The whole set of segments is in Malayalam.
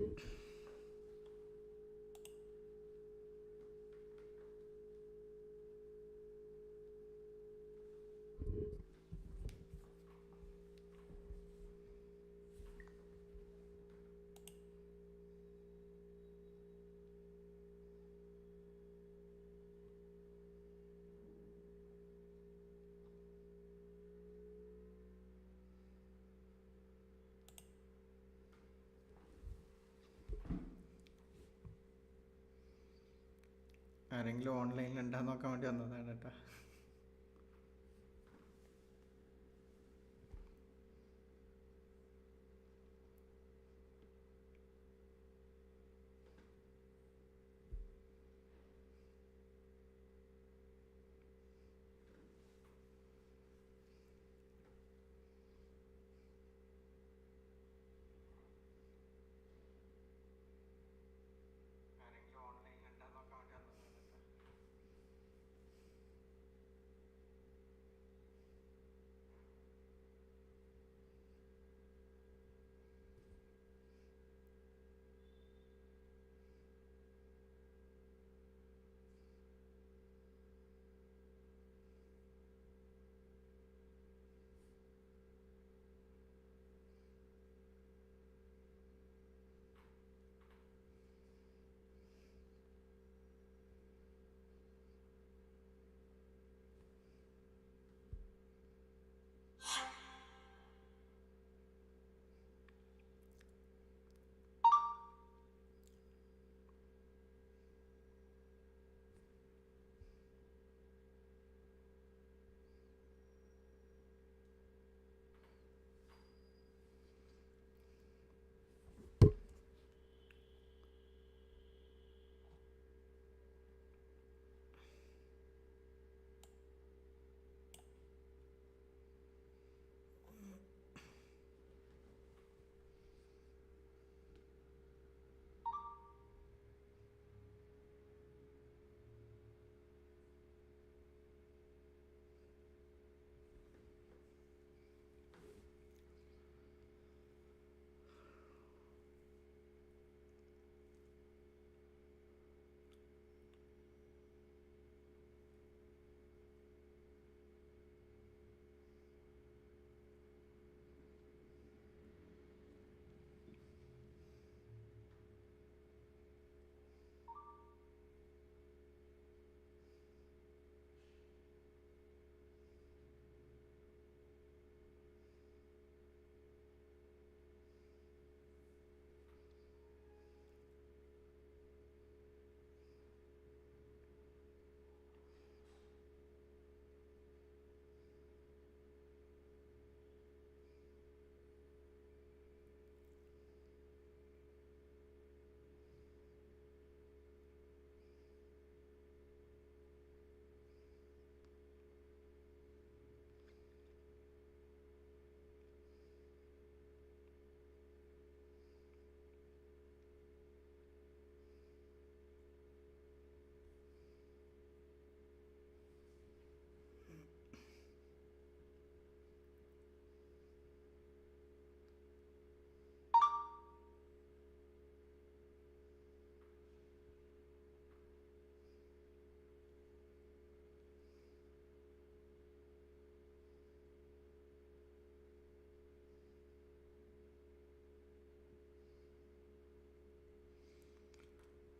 Oops. ആരെങ്കിലും ഓൺലൈനിൽ ഉണ്ടാന്ന് നോക്കാൻ വേണ്ടി വന്നതാണ് കേട്ടോ.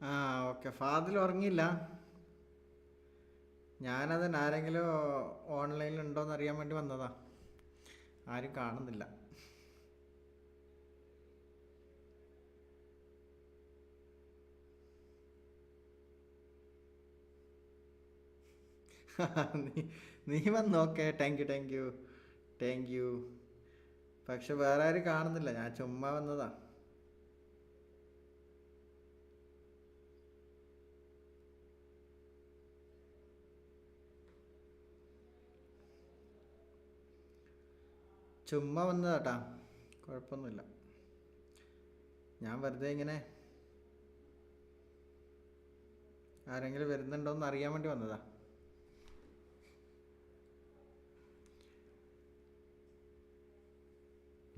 ആ ഓക്കെ. ഫാദിൽ ഉറങ്ങിയില്ല. ഞാനത് ആരെങ്കിലും ഓൺലൈനിൽ ഉണ്ടോയെന്ന് അറിയാൻ വേണ്ടി വന്നതാ. ആരും കാണുന്നില്ല. നീ നീ വന്നു? Okay. Thank you thank you thank you പക്ഷെ വേറെ ആരും കാണുന്നില്ല. ഞാൻ ചുമ്മാ വന്നതാ. ചുമ്മാ വന്നതാട്ടാ. കുഴപ്പമൊന്നുമില്ല. ഞാൻ വെറുതെ ഇങ്ങനെ ആരെങ്കിലും വരുന്നുണ്ടോ എന്ന് അറിയാൻ വേണ്ടി വന്നതാ.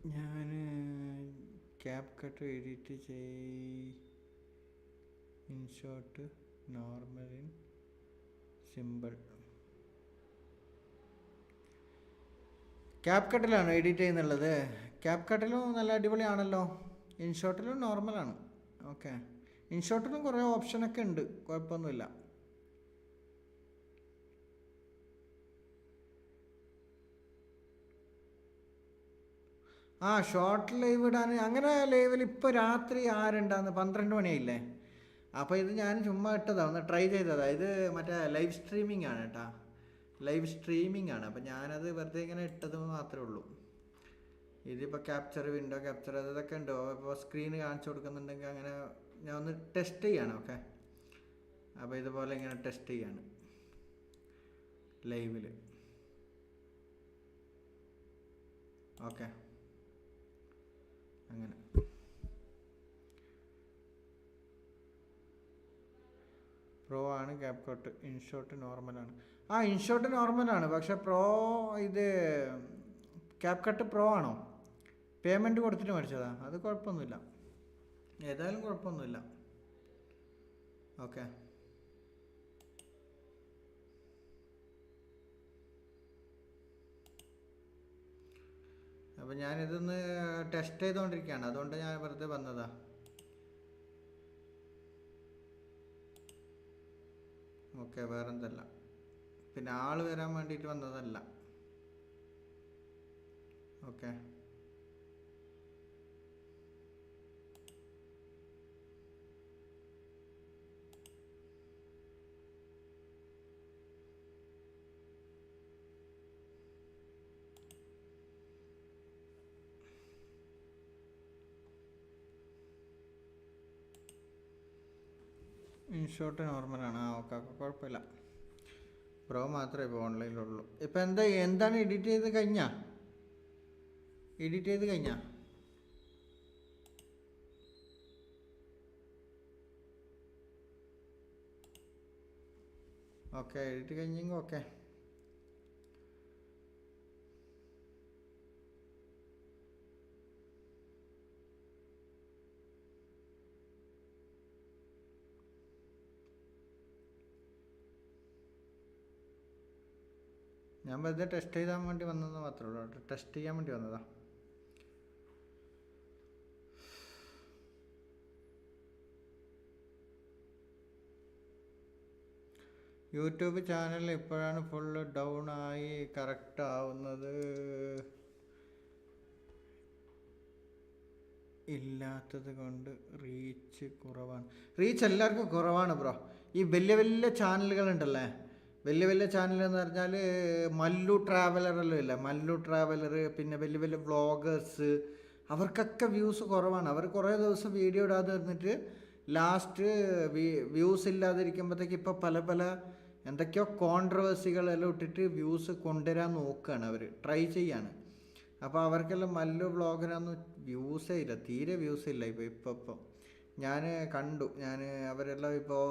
ഞാൻ ക്യാപ് കട്ട് എഡിറ്റ് ചെയ് InShot normal in simple. Cap കട്ടിലാണ് edit ചെയ്യുന്നുള്ളത്. ക്യാപ് കട്ടിലും നല്ല അടിപൊളിയാണല്ലോ. ഇൻഷോട്ടിലും നോർമലാണ് ഓക്കെ ഇൻഷോട്ടിലും കുറേ ഓപ്ഷനൊക്കെ ഉണ്ട്. കുഴപ്പമൊന്നുമില്ല. ആ ഷോർട്ട് ലൈവ് ഇടാൻ. അങ്ങനെ ലൈവിൽ ഇപ്പോൾ രാത്രി ആരുണ്ടാന്ന്? പന്ത്രണ്ട് മണിയായില്ലേ? അപ്പോൾ ഇത് ഞാൻ ചുമ്മാ ഇട്ടതാണ് ഒന്ന് ട്രൈ ചെയ്തതാണ് ഇത് മറ്റേ ലൈവ് സ്ട്രീമിംഗ് ആണ് കേട്ടാ. ലൈവ് സ്ട്രീമിംഗ് ആണ്. അപ്പം ഞാനത് വെറുതെ ഇങ്ങനെ ഇട്ടത് മാത്രമേ ഉള്ളൂ. ഇതിപ്പോൾ ക്യാപ്ചർ വിൻഡോ ക്യാപ്ചർ അതൊക്കെ ഉണ്ടോ? ഇപ്പോൾ സ്ക്രീൻ കാണിച്ചു കൊടുക്കുന്നുണ്ടെങ്കിൽ അങ്ങനെ ഞാൻ ഒന്ന് ടെസ്റ്റ് ചെയ്യാണ് ഓക്കെ അപ്പോൾ ഇതുപോലെ ഇങ്ങനെ ടെസ്റ്റ് ചെയ്യാണ് ലൈവിൽ ഓക്കെ അങ്ങനെ. പ്രോ ആണ് ക്യാപ് കട്ട് ഇൻഷോട്ട് നോർമലാണ് ആ ഇൻഷോട്ട് നോർമലാണ് പക്ഷേ പ്രോ ഇത് ക്യാപ് കട്ട് പ്രോ ആണോ? പേയ്മെന്റ് കൊടുത്തിട്ട് മേടിച്ചതാ? അത് കുഴപ്പമൊന്നുമില്ല. ഏതായാലും കുഴപ്പമൊന്നുമില്ല. ഓക്കെ അപ്പോൾ ഞാനിതൊന്ന് ടെസ്റ്റ് ചെയ്തുകൊണ്ടിരിക്കുകയാണ് അതുകൊണ്ട് ഞാൻ വെറുതെ വന്നതാ വേറെ എന്തല്ല പിന്നെ ആൾ വരാൻ വേണ്ടിയിട്ട് വന്നതല്ല. ഓക്കെ. ഇൻഷോട്ട് നോർമലാണ്. ആ ഓക്കെ ഓക്കെ കുഴപ്പമില്ല. പ്രോ മാത്രമേ ഇപ്പോൾ ഓൺലൈനിലുള്ളൂ. ഇപ്പം എന്താ എന്താണ് എഡിറ്റ് ചെയ്ത് കഴിഞ്ഞാ? എഡിറ്റ് ചെയ്ത് കഴിഞ്ഞാ? ഓക്കെ എഡിറ്റ് കഴിഞ്ഞെങ്കിൽ ഓക്കെ. ഞാൻ വെറുതെ ടെസ്റ്റ് ചെയ്താൻ വേണ്ടി വന്നതെന്ന് മാത്രമേ ഉള്ളൂ. ടെസ്റ്റ് ചെയ്യാൻ വേണ്ടി വന്നതാ. യൂട്യൂബ് ചാനൽ ഇപ്പോഴാണ് ഫുള്ള് ഡൗൺ ആയി കറക്റ്റ് ആവുന്നത്. ഇല്ലാത്തത് കൊണ്ട് റീച്ച് കുറവാണ്. റീച്ച് എല്ലാവർക്കും കുറവാണ് ബ്രോ ഈ വലിയ വലിയ ചാനലുകളുണ്ടല്ലേ വലിയ വലിയ ചാനൽ എന്ന് പറഞ്ഞാൽ മല്ലു ട്രാവലറെല്ലാം ഇല്ല? മല്ലു ട്രാവലർ പിന്നെ വലിയ വലിയ വ്ളോഗേഴ്സ് അവർക്കൊക്കെ വ്യൂസ് കുറവാണ്. അവർ കുറേ ദിവസം വീഡിയോ ഇടാതെ ഇരുന്നിട്ട് ലാസ്റ്റ് വ്യൂസ് ഇല്ലാതിരിക്കുമ്പോഴത്തേക്ക് ഇപ്പോൾ പല പല എന്തൊക്കെയോ കോൺട്രവേഴ്സികളെല്ലാം ഇട്ടിട്ട് വ്യൂസ് കൊണ്ടുവരാൻ നോക്കുകയാണ് അവർ ട്രൈ ചെയ്യാണ്. അപ്പോൾ അവർക്കെല്ലാം മല്ലു വ്ളോഗിനൊന്നും വ്യൂസേ ഇല്ല. തീരെ വ്യൂസ് ഇല്ല ഇപ്പോൾ ഇപ്പോൾ ഇപ്പോൾ ഞാൻ കണ്ടു. ഞാൻ അവരെല്ലാം ഇപ്പോൾ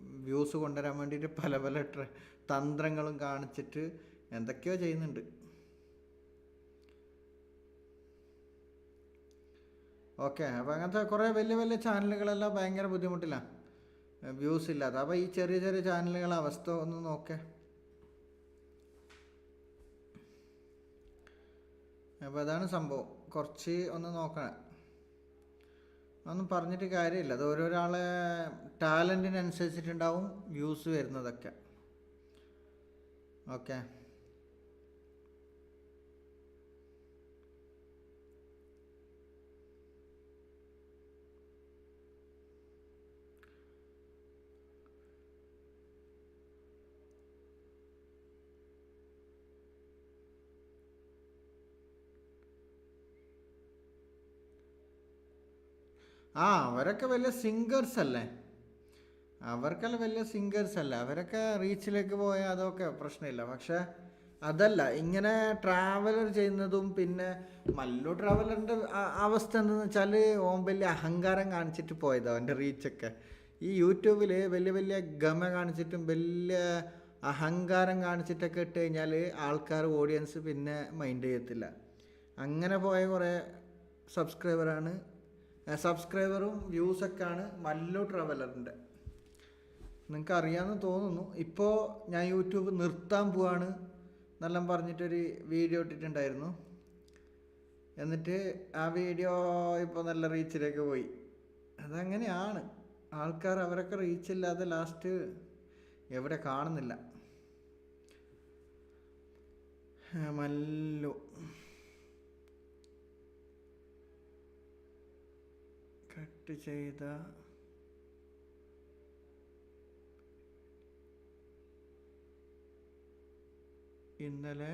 വ്യൂസ് കൊണ്ടുവരാൻ വേണ്ടിയിട്ട് പല പല തന്ത്രങ്ങളും കാണിച്ചിട്ട് എന്തൊക്കെയോ ചെയ്യുന്നുണ്ട്. ഓക്കെ അപ്പോൾ അങ്ങനത്തെ കുറേ വലിയ വലിയ ചാനലുകളെല്ലാം ഭയങ്കര ബുദ്ധിമുട്ടിലാണ് വ്യൂസ് ഇല്ലാത്ത അപ്പോൾ ഈ ചെറിയ ചെറിയ ചാനലുകളെ അവസ്ഥ ഒന്ന് നോക്കേ. അപ്പോൾ അതാണ് സംഭവം. കുറച്ച് ഒന്ന് നോക്കണം. ഒന്നും പറഞ്ഞിട്ട് കാര്യമില്ല. അത് ഓരോരാളെ ടാലന്റിനനുസരിച്ചിട്ടുണ്ടാവും വ്യൂസ് വരുന്നതൊക്കെ. ഓക്കെ. ആ അവരൊക്കെ വലിയ സിംഗേഴ്സ് അല്ലേ? അവർക്കെല്ലാം വലിയ സിംഗേഴ്സ് അല്ല? അവരൊക്കെ റീച്ചിലേക്ക് പോയാൽ അതൊക്കെ പ്രശ്നമില്ല. പക്ഷേ അതല്ല ഇങ്ങനെ ട്രാവലർ ചെയ്യുന്നതും പിന്നെ മല്ലു ട്രാവലറിന്റെ അവസ്ഥ എന്തെന്ന് വെച്ചാൽ ഓം വലിയ അഹങ്കാരം കാണിച്ചിട്ട് പോയതാണ് അവന്റെ റീച്ചൊക്കെ ഈ യൂട്യൂബിൽ വലിയ വലിയ ഗമ കാണിച്ചിട്ടും വലിയ അഹങ്കാരം കാണിച്ചിട്ടൊക്കെ ഇട്ട് കഴിഞ്ഞാൽ ആൾക്കാർ ഓഡിയൻസ് പിന്നെ മൈൻഡ് ചെയ്യത്തില്ല. അങ്ങനെ പോയ കുറേ സബ്സ്ക്രൈബറാണ് സബ്സ്ക്രൈബറും വ്യൂസൊക്കെയാണ് മല്ലു ട്രാവലറിന്റെ നിങ്ങൾക്ക് അറിയാമെന്ന് തോന്നുന്നു. ഇപ്പോൾ ഞാൻ യൂട്യൂബ് നിർത്താൻ പോവാണ് എന്നെല്ലാം പറഞ്ഞിട്ടൊരു വീഡിയോ ഇട്ടിട്ടുണ്ടായിരുന്നു. എന്നിട്ട് ആ വീഡിയോ ഇപ്പോൾ നല്ല റീച്ചിലേക്ക് പോയി. അതങ്ങനെയാണ്. ആൾക്കാർ അവരൊക്കെ റീച്ചില്ലാതെ ലാസ്റ്റ് എവിടെ കാണുന്നില്ല. മല്ലു. കട്ട് ചെയ്ത ഇന്നലെ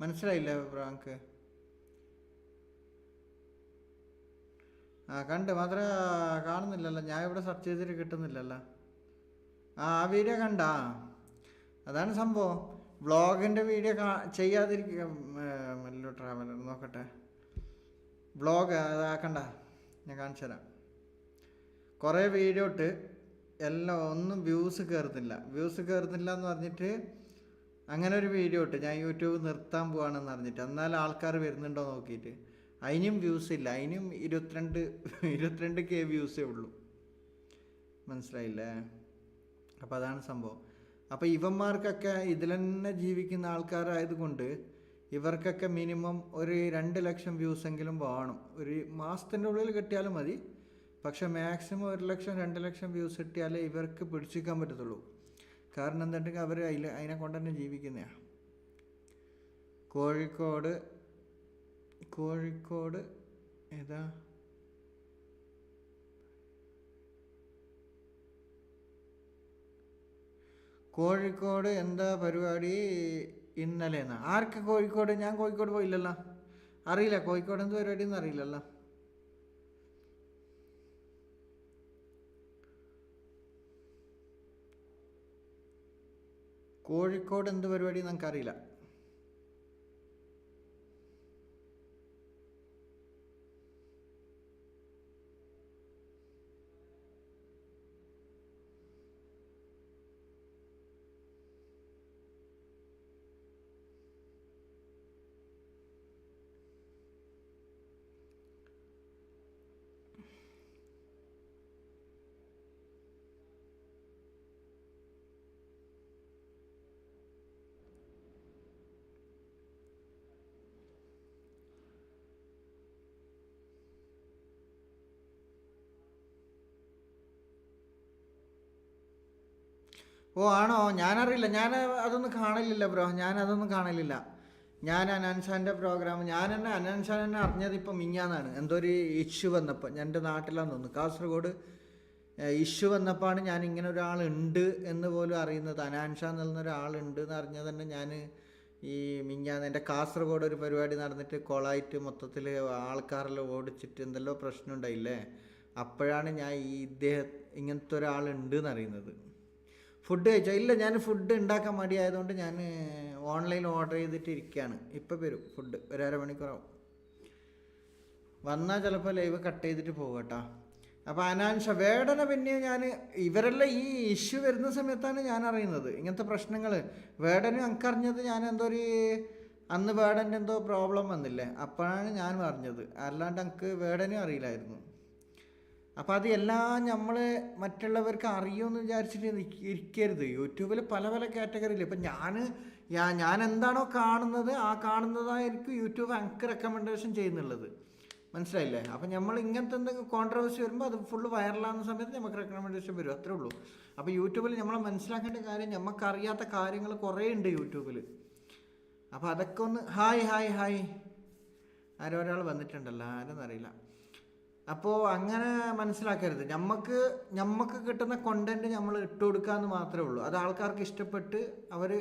മനസ്സിലായില്ല ബ്രാങ്ക് ആ കണ്ട് മാത്രമേ കാണുന്നില്ലല്ലോ. ഞാൻ ഇവിടെ സെർച്ച് ചെയ്തിട്ട് കിട്ടുന്നില്ലല്ലോ. ആ വീഡിയോ കണ്ടാ? അതാണ് സംഭവം. വ്ളോഗിന്റെ വീഡിയോ കാ ചെയ്യാതിരിക്കുക മെല്ലോ ട്രാവലർ നോക്കട്ടെ. വ്ളോഗ് അതാക്കണ്ട ഞാൻ കാണിച്ചു തരാം. കുറേ വീഡിയോ ഇട്ട് എല്ലാം ഒന്നും വ്യൂസ് കയറുന്നില്ല വ്യൂസ് കയറുന്നില്ല എന്ന് പറഞ്ഞിട്ട് അങ്ങനെ ഒരു വീഡിയോ ഇട്ട് ഞാൻ യൂട്യൂബ് നിർത്താൻ പോവാണെന്ന് പറഞ്ഞിട്ട് എന്നാൽ ആൾക്കാർ വരുന്നുണ്ടോ നോക്കിയിട്ട്. അതിനും വ്യൂസ് ഇല്ല. അതിനും ഇരുപത്തിരണ്ട് ഇരുപത്തിരണ്ട് കെ വ്യൂസേ ഉള്ളൂ. മനസ്സിലായില്ലേ? അപ്പോൾ അതാണ് സംഭവം. അപ്പോൾ ഇവന്മാർക്കൊക്കെ ഇതിൽ തന്നെ ജീവിക്കുന്ന ആൾക്കാരായതുകൊണ്ട് ഇവർക്കൊക്കെ മിനിമം ഒരു രണ്ട് ലക്ഷം വ്യൂസ് എങ്കിലും വേണം. ഒരു മാസത്തിന്റെ ഉള്ളിൽ കിട്ടിയാലും മതി. പക്ഷെ മാക്സിമം ഒരു ലക്ഷം രണ്ട് ലക്ഷം വ്യൂസ് കിട്ടിയാലേ ഇവർക്ക് പിടിച്ചിരിക്കാൻ പറ്റത്തുള്ളൂ. കാരണം എന്താണെങ്കിൽ അവർ അതിൽ അതിനെ കൊണ്ട് തന്നെ ജീവിക്കുന്നതാണ് കോഴിക്കോട് കോഴിക്കോട് ഏതാ? കോഴിക്കോട് എന്താ പരിപാടി ഇന്നലെ എന്നാ ആർക്ക് കോഴിക്കോട്? ഞാൻ കോഴിക്കോട് പോയില്ലല്ലോ. അറിയില്ല കോഴിക്കോട് എന്ത് പരിപാടി എന്ന് അറിയില്ലല്ലോ. കോഴിക്കോട് എന്ത് പരിപാടി നമുക്ക് അറിയില്ല ഓ ആണോ? ഞാനറിയില്ല. ഞാൻ അതൊന്നും കാണലില്ല ബ്രോ. ഞാൻ അതൊന്നും കാണലില്ല ഞാൻ അനൻസാന്റെ പ്രോഗ്രാം ഞാൻ തന്നെ അനൻസാൻ തന്നെ അറിഞ്ഞത് ഇപ്പം മിഞ്ഞാന്നാണ്. എന്തോ ഒരു ഇഷ്യൂ വന്നപ്പോൾ എന്റെ നാട്ടിലാന്ന് തോന്നുന്നു. കാസർഗോഡ് ഇഷ്യൂ വന്നപ്പോഴാണ് ഞാൻ ഇങ്ങനെ ഒരാളുണ്ട് എന്ന് പോലും അറിയുന്നത്. അനാൻഷ എന്നുള്ള ഒരാളുണ്ട് എന്ന് അറിഞ്ഞത് തന്നെ ഞാൻ ഈ മിഞ്ഞാന്ന് എന്റെ കാസർഗോഡ് ഒരു പരിപാടി നടന്നിട്ട് കൊളായിട്ട് മൊത്തത്തിൽ ആൾക്കാരെല്ലാം ഓടിച്ചിട്ട് എന്തെല്ലോ പ്രശ്നം ഉണ്ടായില്ലേ? അപ്പോഴാണ് ഞാൻ ഈ ഇദ്ദേഹം ഇങ്ങനത്തെ ഒരാളുണ്ട് എന്നറിയുന്നത് ഫുഡ് കഴിച്ചോ? ഇല്ല ഞാൻ ഫുഡ് ഉണ്ടാക്കാൻ മടിയായതുകൊണ്ട് ഞാൻ ഓൺലൈനിൽ ഓർഡർ ചെയ്തിട്ട് ഇരിക്കുകയാണ്. ഇപ്പം വരും ഫുഡ് ഒരു അരമണിക്കൂറാവും വന്നാൽ ചിലപ്പോൾ ലൈവ് കട്ട് ചെയ്തിട്ട് പോകും കേട്ടോ. അപ്പോൾ അനാൻഷ വേടന പിന്നെ ഞാൻ ഇവരെല്ലാം ഈ ഇഷ്യൂ വരുന്ന സമയത്താണ് ഞാൻ അറിയുന്നത്. ഇങ്ങനത്തെ പ്രശ്നങ്ങൾ. വേടന് എനിക്കറിഞ്ഞത് ഞാൻ എന്തോ ഒരു അന്ന് വേടന്റെ എന്തോ പ്രോബ്ലം വന്നില്ലേ? അപ്പോഴാണ് ഞാൻ അറിഞ്ഞത്. അല്ലാണ്ട് എനിക്ക് വേടനും അറിയില്ലായിരുന്നു. അപ്പോൾ അത് എല്ലാം നമ്മൾ മറ്റുള്ളവർക്ക് അറിയുമെന്ന് വിചാരിച്ചിട്ട് ഇരിക്കരുത്. യൂട്യൂബിൽ പല പല കാറ്റഗറിയിൽ ഇപ്പം ഞാൻ ഞാൻ എന്താണോ കാണുന്നത് ആ കാണുന്നതായിരിക്കും യൂട്യൂബ് എനിക്ക് റെക്കമെൻഡേഷൻ ചെയ്യുന്നുള്ളത്. മനസ്സിലായില്ലേ? അപ്പം നമ്മൾ ഇങ്ങനത്തെ എന്തെങ്കിലും കോൺട്രവേഴ്സി വരുമ്പോൾ അത് ഫുള്ള് വൈറലാകുന്ന സമയത്ത് നമുക്ക് റെക്കമെൻഡേഷൻ വരും. അത്രേ ഉള്ളൂ. അപ്പോൾ യൂട്യൂബിൽ നമ്മൾ മനസ്സിലാക്കേണ്ട കാര്യം നമുക്കറിയാത്ത കാര്യങ്ങൾ കുറേ ഉണ്ട് യൂട്യൂബിൽ അപ്പോൾ അതൊക്കെ ഒന്ന് ഹായ് ഹായ് ഹായ്. ആരോ ഒരാൾ വന്നിട്ടുണ്ടല്ലോ. ആരെന്നറിയില്ല. അപ്പോൾ അങ്ങനെ മനസ്സിലാക്കരുത്. നമുക്ക് നമുക്ക് കിട്ടുന്ന കണ്ടന്റ് നമ്മൾ ഇട്ട് കൊടുക്കാമെന്ന് മാത്രമേ ഉള്ളൂ. അത് ആൾക്കാർക്ക് ഇഷ്ടപ്പെട്ട് അവർ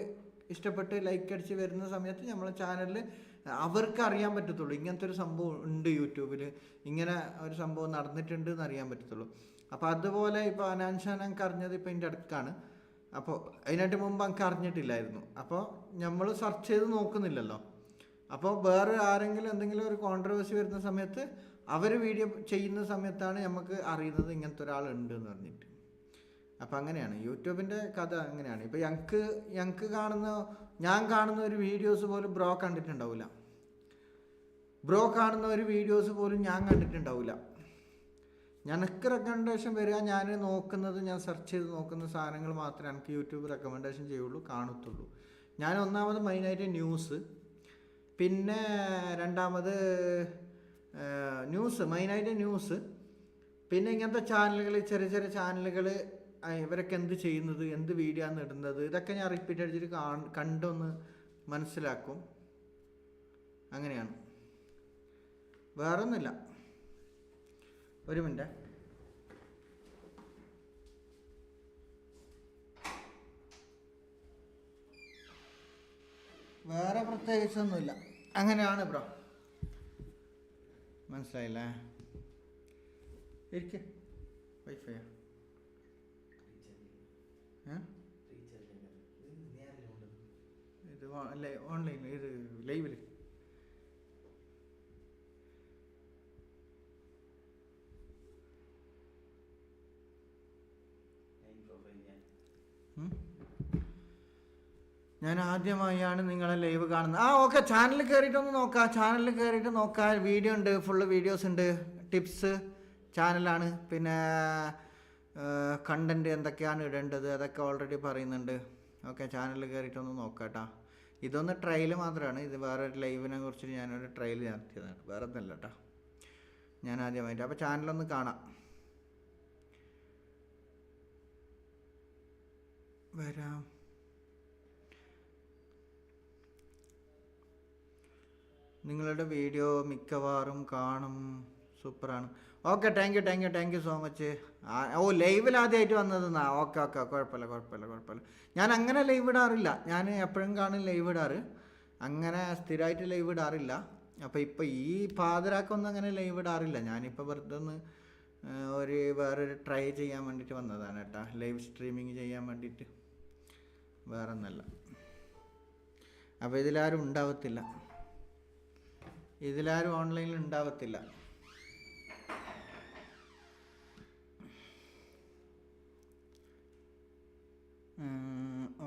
ഇഷ്ടപ്പെട്ട് ലൈക്ക് അടിച്ച് വരുന്ന സമയത്ത് നമ്മളെ ചാനലിൽ അവർക്ക് അറിയാൻ പറ്റത്തുള്ളൂ. ഇങ്ങനത്തെ ഒരു സംഭവം ഉണ്ട് യൂട്യൂബിൽ ഇങ്ങനെ ഒരു സംഭവം നടന്നിട്ടുണ്ട് എന്ന് അറിയാൻ പറ്റത്തുള്ളൂ. അപ്പോൾ അതുപോലെ ഇപ്പോൾ അനാൻഷാൻ ഞങ്ങൾക്ക് അറിഞ്ഞത് ഇപ്പോൾ എന്റെ അടുക്കാണ് അപ്പോൾ അതിനായിട്ട് മുമ്പ് അങ്ങ് അറിഞ്ഞിട്ടില്ലായിരുന്നു. അപ്പോൾ നമ്മൾ സെർച്ച് ചെയ്ത് നോക്കുന്നില്ലല്ലോ. അപ്പോൾ വേറെ ആരെങ്കിലും എന്തെങ്കിലും ഒരു കോൺട്രവേഴ്സി വരുന്ന സമയത്ത് അവർ വീഡിയോ ചെയ്യുന്ന സമയത്താണ് നമുക്ക് അറിയുന്നത് ഇങ്ങനത്തെ ഒരാളുണ്ട് എന്ന് പറഞ്ഞിട്ട്. അപ്പം അങ്ങനെയാണ്. യൂട്യൂബിന്റെ കഥ അങ്ങനെയാണ്. ഇപ്പം ഞങ്ങൾക്ക് ഞങ്ങൾക്ക് കാണുന്ന ഞാൻ കാണുന്ന ഒരു വീഡിയോസ് പോലും ബ്രോ കണ്ടിട്ടുണ്ടാവില്ല ബ്രോ കാണുന്ന ഒരു വീഡിയോസ് പോലും ഞാൻ കണ്ടിട്ടുണ്ടാവില്ല ഞങ്ങൾക്ക് റെക്കമെൻഡേഷൻ വരിക ഞാൻ നോക്കുന്നത് ഞാൻ സെർച്ച് ചെയ്ത് നോക്കുന്ന സാധനങ്ങൾ മാത്രമേ എനിക്ക് യൂട്യൂബ് റെക്കമെൻഡേഷൻ ചെയ്യുള്ളൂ കാണത്തുള്ളൂ. ഞാൻ ഒന്നാമത് മെയിനായിട്ട് ന്യൂസ് പിന്നെ രണ്ടാമത് ന്യൂസ് മെയിനായിട്ട് ന്യൂസ് പിന്നെ ഇങ്ങനത്തെ ചാനലുകൾ ചെറിയ ചെറിയ ചാനലുകൾ ഇവരൊക്കെ എന്ത് ചെയ്യുന്നത് എന്ത് വീഡിയോ ആണ് ഇടുന്നത് ഇതൊക്കെ ഞാൻ റിപ്പീറ്റ് അടിച്ചിട്ട് കാ കണ്ടൊന്ന് മനസ്സിലാക്കും. അങ്ങനെയാണ്. വേറെ ഒന്നുമില്ല ഒരു മിനിറ്റ് വേറെ പ്രത്യേകിച്ചൊന്നുമില്ല. അങ്ങനെയാണ് ബ്രോ. മനസ്സിലായില്ലേ. ഇരിക്ക. വൈഫൈ ഇത് അല്ലേ ഓൺലൈൻ ഇത് ലൈവിൽ ഞാൻ ആദ്യമായാണ് നിങ്ങളെ ലൈവ് കാണുന്നത്. ആ ഓക്കെ ചാനലിൽ കയറിയിട്ടൊന്ന് നോക്കാം. ചാനലിൽ കയറിയിട്ട് നോക്കാം. വീഡിയോ ഉണ്ട് ഫുള്ള് വീഡിയോസ് ഉണ്ട്. ടിപ്സ് ചാനലാണ് പിന്നെ കണ്ടന്റ് എന്തൊക്കെയാണ് ഇടേണ്ടത്? അതൊക്കെ ഓൾറെഡി പറയുന്നുണ്ട്. ഓക്കെ ചാനലിൽ കയറിയിട്ടൊന്ന് നോക്കാം കേട്ടോ ഇതൊന്ന് ട്രയൽ മാത്രമാണ് ഇത് വേറെ ലൈവിനെ കുറിച്ച് ഞാനൊരു ട്രയൽ നടത്തിയതാണ്. വേറെ ഒന്നല്ല കേട്ടോ ഞാൻ ആദ്യമായിട്ട് അപ്പോൾ ചാനലൊന്ന് കാണാം. വരാം. നിങ്ങളുടെ വീഡിയോ മിക്കവാറും കാണും. സൂപ്പറാണ്. Okay thank you thank you thank you so much ഓ ലൈവിൽ ആദ്യമായിട്ട് വന്നതെന്നാ? ഓക്കെ ഓക്കെ കുഴപ്പമില്ല കുഴപ്പമില്ല കുഴപ്പമില്ല. ഞാൻ അങ്ങനെ ലൈവ് ഇടാറില്ല. ഞാൻ എപ്പോഴും കാണും ലൈവ് ഇടാറ്. അങ്ങനെ സ്ഥിരമായിട്ട് ലൈവ് ഇടാറില്ല. അപ്പോൾ ഇപ്പോൾ ഈ പാതിരാക്കൊന്നും അങ്ങനെ ലൈവ് ഇടാറില്ല. ഞാനിപ്പോൾ വെറുതെ ഒന്ന് ഒരു വേറൊരു ട്രൈ ചെയ്യാൻ വേണ്ടിയിട്ട് വന്നതാണ് കേട്ടോ. ലൈവ് സ്ട്രീമിങ് ചെയ്യാൻ വേണ്ടിയിട്ട് വേറെ ഒന്നല്ല അപ്പോൾ ഇതിലാരും ഉണ്ടാവത്തില്ല. ഇതിലാരും ഓൺലൈനിൽ ഉണ്ടാവത്തില്ല.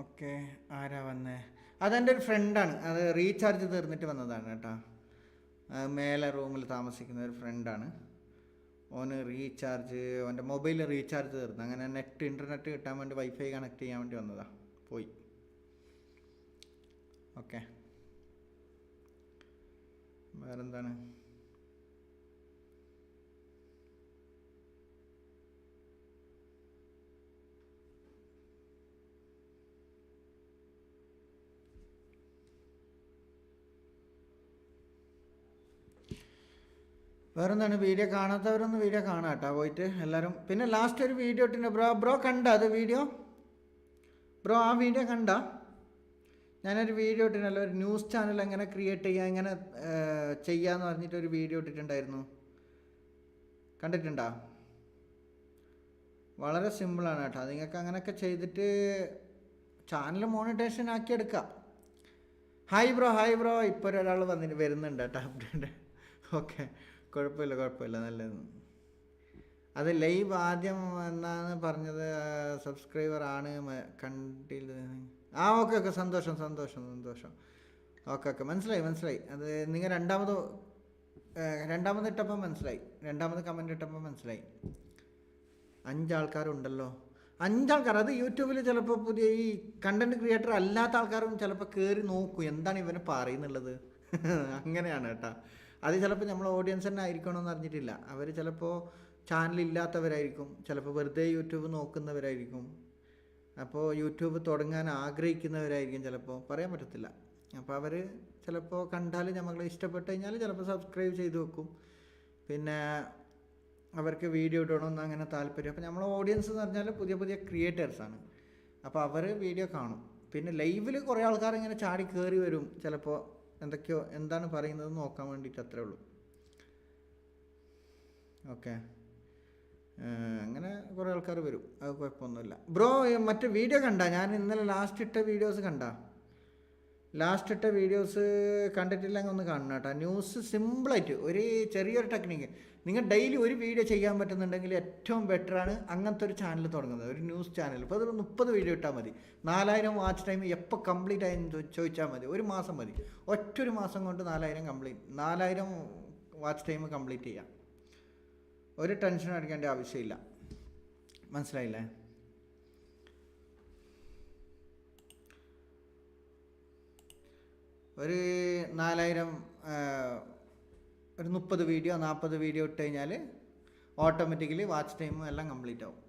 ഓക്കെ ആരാ വന്നേ? അതെന്റെ ഒരു ഫ്രണ്ടാണ് അത് റീചാർജ് തീർന്നിട്ട് വന്നതാണ് കേട്ടോ. മേലെ റൂമിൽ താമസിക്കുന്ന ഒരു ഫ്രണ്ടാണ് ഓന് റീചാർജ് അവന്റെ മൊബൈൽ റീചാർജ് തീർന്നു അങ്ങനെ നെറ്റ് ഇന്റർനെറ്റ് കിട്ടാൻ വേണ്ടി വൈഫൈ കണക്ട് ചെയ്യാൻ വേണ്ടി വന്നതാണ് പോയി. ഓക്കെ. വേറെന്താണ്? വേറെന്താണ്? വീഡിയോ കാണാത്തവരൊന്ന് വീഡിയോ കാണാം കേട്ടോ പോയിട്ട് എല്ലാവരും. പിന്നെ ലാസ്റ്റ് ഒരു വീഡിയോ ഇട്ടിട്ടുണ്ട്. ബ്രോ ബ്രോ കണ്ട അത് വീഡിയോ ബ്രോ ആ വീഡിയോ കണ്ട? ഞാനൊരു വീഡിയോ ഇട്ടിട്ടുണ്ടല്ലോ ഒരു ന്യൂസ് ചാനൽ എങ്ങനെ ക്രിയേറ്റ് ചെയ്യുക എങ്ങനെ ചെയ്യാന്ന് പറഞ്ഞിട്ട് ഒരു വീഡിയോ ഇട്ടിട്ടുണ്ടായിരുന്നു. കണ്ടിട്ടുണ്ടോ? വളരെ സിമ്പിളാണ് കേട്ടോ. നിങ്ങൾക്ക് അങ്ങനെയൊക്കെ ചെയ്തിട്ട് ചാനൽ മോണിറ്റേഷൻ ആക്കി എടുക്കാം. ഹായ് ബ്രോ ഹായ് ബ്രോ ഇപ്പോൾ ഒരാൾ വന്നിട്ട് വരുന്നുണ്ട് കേട്ടോ അപ്ഡേറ്റ് ഓക്കെ കുഴപ്പമില്ല കുഴപ്പമില്ല. നല്ലത്. അത് ലൈവ് ആദ്യം എന്നാണ് പറഞ്ഞത് സബ്സ്ക്രൈബർ ആണ്. കണ്ടില്ല. ആ ഓക്കെ ഓക്കെ. സന്തോഷം സന്തോഷം സന്തോഷം. Okay okay. മനസ്സിലായി മനസ്സിലായി. അത് നിങ്ങൾ രണ്ടാമത് രണ്ടാമത് ഇട്ടപ്പോൾ മനസ്സിലായി. രണ്ടാമത് കമന്റ് ഇട്ടപ്പോൾ മനസ്സിലായി. അഞ്ചാൾക്കാരുണ്ടല്ലോ. അഞ്ചാൾക്കാർ അത് യൂട്യൂബിൽ ചിലപ്പോൾ പുതിയ ഈ കണ്ടന്റ് ക്രിയേറ്റർ അല്ലാത്ത ആൾക്കാരും ചിലപ്പോൾ കയറി നോക്കും. എന്താണ് ഇവന് പറയുന്നുള്ളത്? അങ്ങനെയാണ് കേട്ടോ. അത് ചിലപ്പോൾ നമ്മൾ ഓഡിയൻസ് തന്നെ ആയിരിക്കണമെന്ന് അറിഞ്ഞിട്ടില്ല. അവർ ചിലപ്പോൾ ചാനൽ ഇല്ലാത്തവരായിരിക്കും. ചിലപ്പോൾ വെറുതെ യൂട്യൂബ് നോക്കുന്നവരായിരിക്കും. അപ്പോൾ യൂട്യൂബ് തുടങ്ങാൻ ആഗ്രഹിക്കുന്നവരായിരിക്കും ചിലപ്പോൾ പറയാൻ പറ്റത്തില്ല. അപ്പോൾ അവർ ചിലപ്പോൾ കണ്ടാൽ നമ്മളെ ഇഷ്ടപ്പെട്ട് കഴിഞ്ഞാൽ ചിലപ്പോൾ സബ്സ്ക്രൈബ് ചെയ്ത് വെക്കും. പിന്നെ അവർക്ക് വീഡിയോ ഇടണമെന്ന് അങ്ങനെ താല്പര്യം. അപ്പോൾ നമ്മളെ ഓഡിയൻസ് എന്ന് പറഞ്ഞാൽ പുതിയ പുതിയ ക്രിയേറ്റേഴ്സാണ് അപ്പോൾ അവർ വീഡിയോ കാണും. പിന്നെ ലൈവിൽ കുറേ ആൾക്കാർ ഇങ്ങനെ ചാടി കയറി വരും. ചിലപ്പോൾ എന്തൊക്കെയോ എന്താണ് പറയുന്നത് നോക്കാൻ വേണ്ടിയിട്ട് അത്രേ ഉള്ളൂ. ഓക്കെ അങ്ങനെ കുറേ ആൾക്കാർ വരും. അത് കുഴപ്പമൊന്നുമില്ല. ബ്രോ മറ്റേ വീഡിയോ കണ്ട? ഞാൻ ഇന്നലെ ലാസ്റ്റ് ഇട്ട വീഡിയോസ് കണ്ട? ലാസ്റ്റ് ഇട്ട വീഡിയോസ് കണ്ടിട്ടില്ലെങ്കിൽ ഒന്ന് കാണണം കേട്ടോ. ന്യൂസ് സിമ്പിളായിട്ട് ഒരു ചെറിയൊരു ടെക്നിക്ക് നിങ്ങൾ ഡെയിലി ഒരു വീഡിയോ ചെയ്യാൻ പറ്റുന്നുണ്ടെങ്കിൽ ഏറ്റവും ബെറ്ററാണ് അങ്ങനത്തെ ഒരു ചാനൽ തുടങ്ങുന്നത്. ഒരു ന്യൂസ് ചാനൽ ഇപ്പോൾ അതൊരു മുപ്പത് വീഡിയോ ഇട്ടാൽ മതി. നാലായിരം വാച്ച് ടൈം എപ്പോൾ കംപ്ലീറ്റ് ആയെന്ന് ചോദിച്ചാൽ മതി. ഒരു മാസം മതി. ഒറ്റൊരു മാസം കൊണ്ട് നാലായിരം കംപ്ലീറ്റ് നാലായിരം വാച്ച് ടൈം കംപ്ലീറ്റ് ചെയ്യാം. ഒരു ടെൻഷൻ അടിക്കേണ്ട ആവശ്യമില്ല. മനസ്സിലായില്ലേ? ഒരു നാലായിരം ഒരു മുപ്പത് വീഡിയോ നാൽപ്പത് വീഡിയോ ഇട്ട് കഴിഞ്ഞാൽ ഓട്ടോമാറ്റിക്കലി വാച്ച് ടൈമും എല്ലാം കംപ്ലീറ്റ് ആവും.